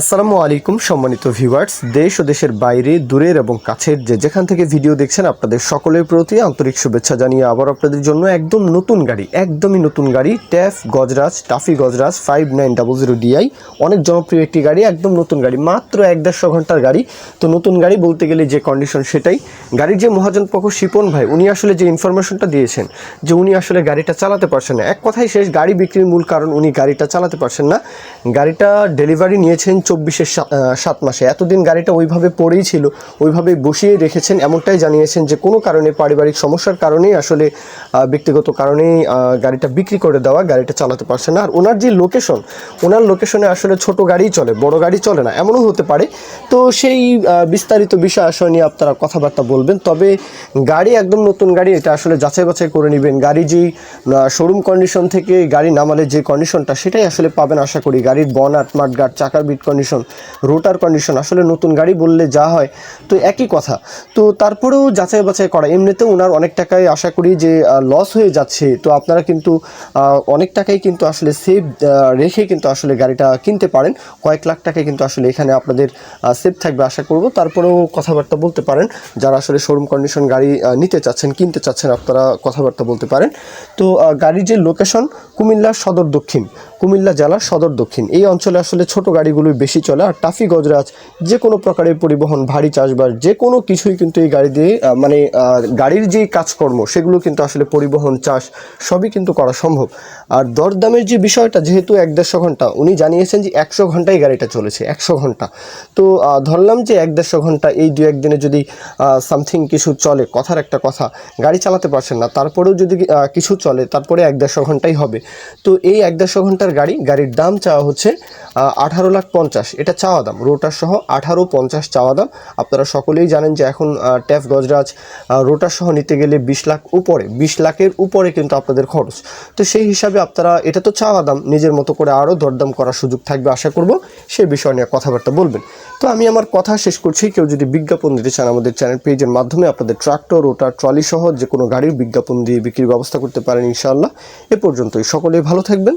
আসসালামু আলাইকুম, সম্মানিত ভিউয়ার্স। দেশ ও দেশের বাইরে, দূরের এবং কাছের যে যেখান থেকে ভিডিও দেখছেন, আপনাদের সকলের প্রতি আন্তরিক শুভেচ্ছা জানিয়ে আবার আপনাদের জন্য একদম নতুন গাড়ি, একদমই নতুন গাড়ি, TAFE, Gajraj, TAFE Gajraj five nine double zero DI অনেক জনপ্রিয় একটি গাড়ি, একদম নতুন গাড়ি, মাত্র এক দেড়শো ঘণ্টার গাড়ি। তো নতুন গাড়ি বলতে গেলে যে কন্ডিশন সেটাই। গাড়ির যে মহাজন পক্ষ শিপন ভাই, উনি আসলে যে ইনফরমেশনটা দিয়েছেন, যে উনি আসলে গাড়িটা চালাতে পারছেন না, এক কথাই শেষ, গাড়ি বিক্রির মূল কারণ উনি গাড়িটা চালাতে পারছেন না। গাড়িটা ডেলিভারি নিয়েছেন চব্বিশের সাত মাসে। এতদিন গাড়িটা ওইভাবে পড়েই ছিল, ওইভাবে বসিয়ে রেখেছেন, এমনটাই জানিয়েছেন যে কোনো কারণে, পারিবারিক সমস্যার কারণেই আসলে ব্যক্তিগত কারণেই গাড়িটা বিক্রি করে দেওয়া, গাড়িটা চালাতে পারছে না। আর ওনার যে লোকেশন, ওনার লোকেশনে আসলে ছোট গাড়িই চলে, বড় গাড়ি চলে না, এমনও হতে পারে। তো সেই বিস্তারিত বিষয় আসলে নিয়ে আপনারা কথাবার্তা বলবেন। তবে গাড়ি একদম নতুন গাড়ি, এটা আসলে যাচাই বাছাই করে নেবেন। গাড়ি যেই শোরুম কন্ডিশন থেকে গাড়ি নামালে যে কন্ডিশনটা সেটাই আসলে পাবেন, আশা করি। গাড়ির বন বনাট মাঠগাট চাকার বিট কন্ডিশন রোটার কন্ডিশন আসলে নতুন গাড়ি বললে যা হয়, তো একই কথা। তো তারপরেও যাচাই বাছাই করা, এমনিতেও ওনার অনেক টাকায় আশা করি যে লস হয়ে যাচ্ছে, তো আপনারা কিন্তু অনেক টাকাই কিন্তু আসলে সেভ রেখে কিন্তু আসলে গাড়িটা কিনতে পারেন। কয়েক লাখ টাকায় কিন্তু আসলে এখানে আপনাদের সেভ থাকবে আশা করব। তারপরেও কথাবার্তা বলতে পারেন, যারা আসলে শোরুম কন্ডিশন গাড়ি নিতে চাচ্ছেন, কিনতে চাচ্ছেন, আপনারা কথাবার্তা বলতে পারেন। তো গাড়ির যে লোকেশন কুমিল্লা সদর দক্ষিণ কুমিল্লা জেলার সদর দক্ষিণ। এই অঞ্চলে আসলে ছোট গাড়িগুলোই বেশি চলে, আর টাফি গজরাজ যে কোনো প্রকারের পরিবহন, ভারী চাষবাস, যে কোনো কিছুই কিন্তু এই গাড়ি দিয়ে মানে গাড়ির যেই কাজকর্ম, সেগুলো কিন্তু আসলে পরিবহন, চাষ সবই কিন্তু করা সম্ভব। আর দরদামের যে বিষয়টা, যেহেতু এক দেড়শো ঘণ্টা, উনি জানিয়েছেন যে একশো ঘন্টায় গাড়িটা চলেছে, একশো ঘণ্টা। তো ধরলাম যে এক দেড়শো ঘণ্টা, এই দু একদিনে যদি সামথিং কিছু চলে, কথার একটা কথা, গাড়ি চালাতে পারছেন না, তারপরেও যদি কিছু চলে, তারপরে এক দেড়শো ঘন্টাই হবে। তো এই এক দেড়শো ঘণ্টার গাড়ি, গাড়ির দাম চাওয়া হচ্ছে আঠারো লাখ পঞ্চাশ। এটা চাওয়া দাম, রোটার সহ আঠারো পঞ্চাশ চাওয়া দাম। আপনারা সকলেই জানেন যে এখন ট্যাফ, গজরাজ রোটার সহ নিতে গেলে বিশ লাখ উপরে, বিশ লাখের উপরে কিন্তু আপনাদের খরচ। তো সেই হিসাবে আপনারা, এটা তো চাওয়া দাম, নিজের মতো করে আরও দরদাম করার সুযোগ থাকবে আশা করব। সেই বিষয় নিয়ে কথাবার্তা বলবেন। তো আমি আমার কথা শেষ করছি। কেউ যদি বিজ্ঞাপন দিতে চান আমাদের চ্যানেল পেজের মাধ্যমে, আপনাদের ট্রাক্টর, রোটার, ট্রলি সহ যে কোনো গাড়ির বিজ্ঞাপন দিয়ে বিক্রির ব্যবস্থা করতে পারেন ইনশাআল্লাহ। এ পর্যন্তই। সকলেই ভালো থাকবেন।